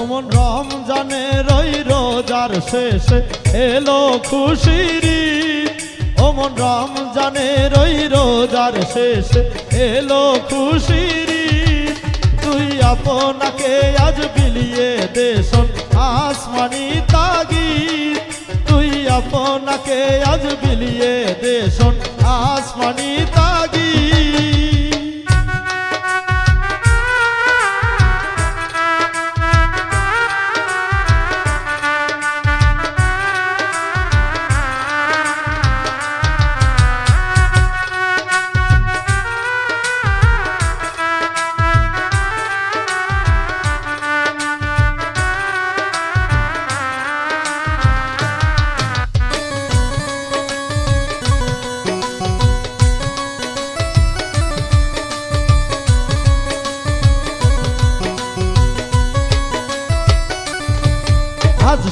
ওমন রমজানের ওই রোজার শেষে এলো খুশির ঈদ। ওমন রমজানের ওই রোজার শেষে এলো খুশির। তুই আপনাকে আজ বিলিয়ে দেশন আসমানি তাগি তুই আপনাকে আজ বিলিয়ে দেশন আসমানি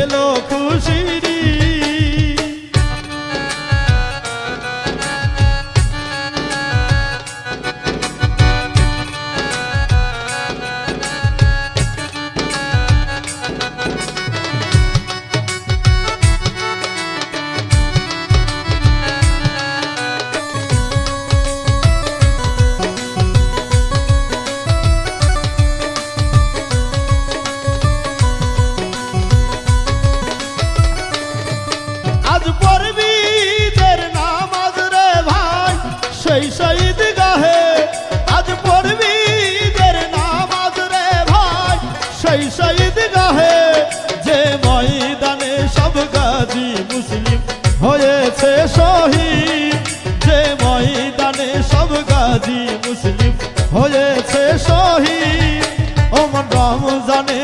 এলো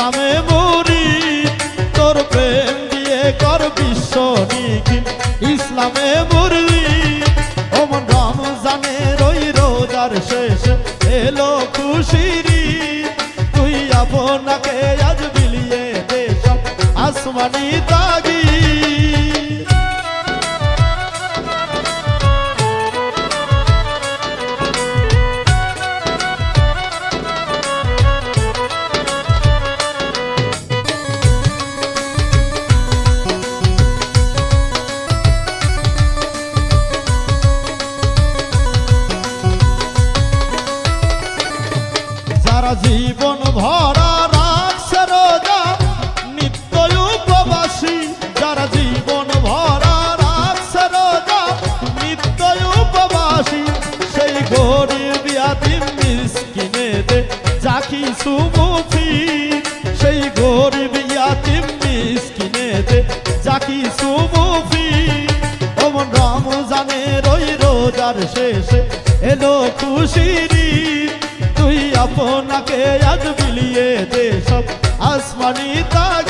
ইসলামে মরি তোর প্রেম দিয়ে কর বিশ্ব নিখিল ইসলামে মরলি, ওমন জানে রই রোজার শেষ এলো খুশিরি। তুই আপনাকে আজ বিলিয়ে দেশ আসমানি জীবন ভরা রাখছে রোজা। নিত্য উপবাসী, যারা জীবন ভরা রাখছে রোজা নিত্য উপবাসী, সেই গরিব ইয়াতিম মিসকিনে দে যা কিছু মুফি সেই গরিব ইয়াতিম মিসকিনে দে যা কিছু মুফি ওমন রমজানের ওই রোজার শেষে এলো খুশির আপনাকে আজ বিলিয়ে দে সব আসমানি তাগি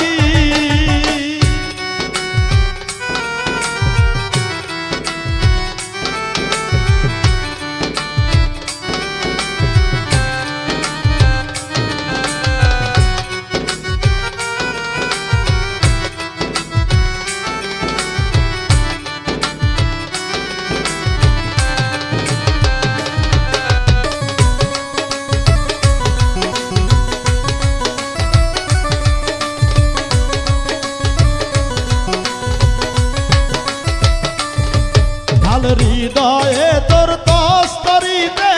হৃদয়ে তোর তস্তরিতে,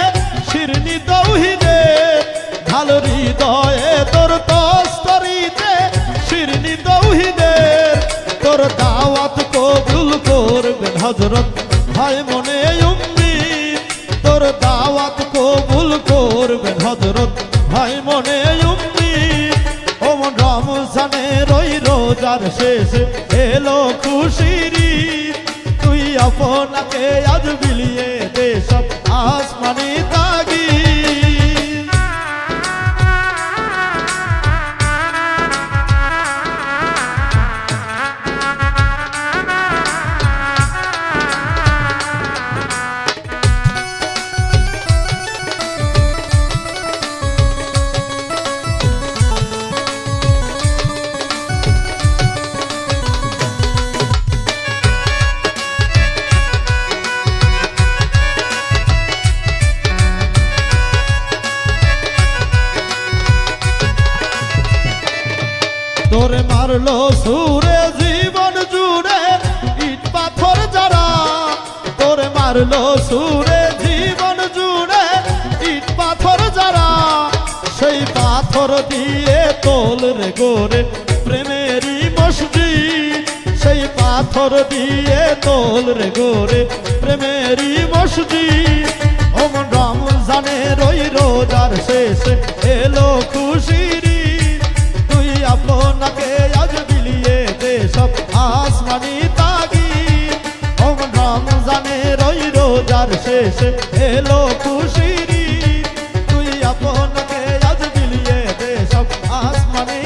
শিরনি তৌহিদে ঢাল হৃদয়ে তোর তস্তরিতে, শিরনি তৌহিদে তোর দাওয়াত কবুল করবেন হজরত ভাই মনে উম্মিদ তোর দাওয়াত কবুল করবেন হজরত ভাই মনে উম্মিদ ওমন রমজানের ওই রোজার শেষে এলো খুশির আপনাকে আজ বিলিয়ে তোরে মারলো সুরে জীবন জুড়ে, ইট পাথর যারা তোরে মারলো সুরে জীবন জুড়ে, ইট পাথর যারা সেই পাথর দিয়ে তোল রে গোরে প্রেমেরই মসজিদ সেই পাথর দিয়ে তোল রে গোরে প্রেমেরই মসজিদ ওমন রমজানের ওই রোজার শেষে এলো। তুই আপনাকে আজ বিলিয়ে দে সব আসমানি তাগি ওম জানে রই রোজার শেষে এলো খুশিরি। তুই আপনাকে আজ বিলিয়ে দে সব আসমানি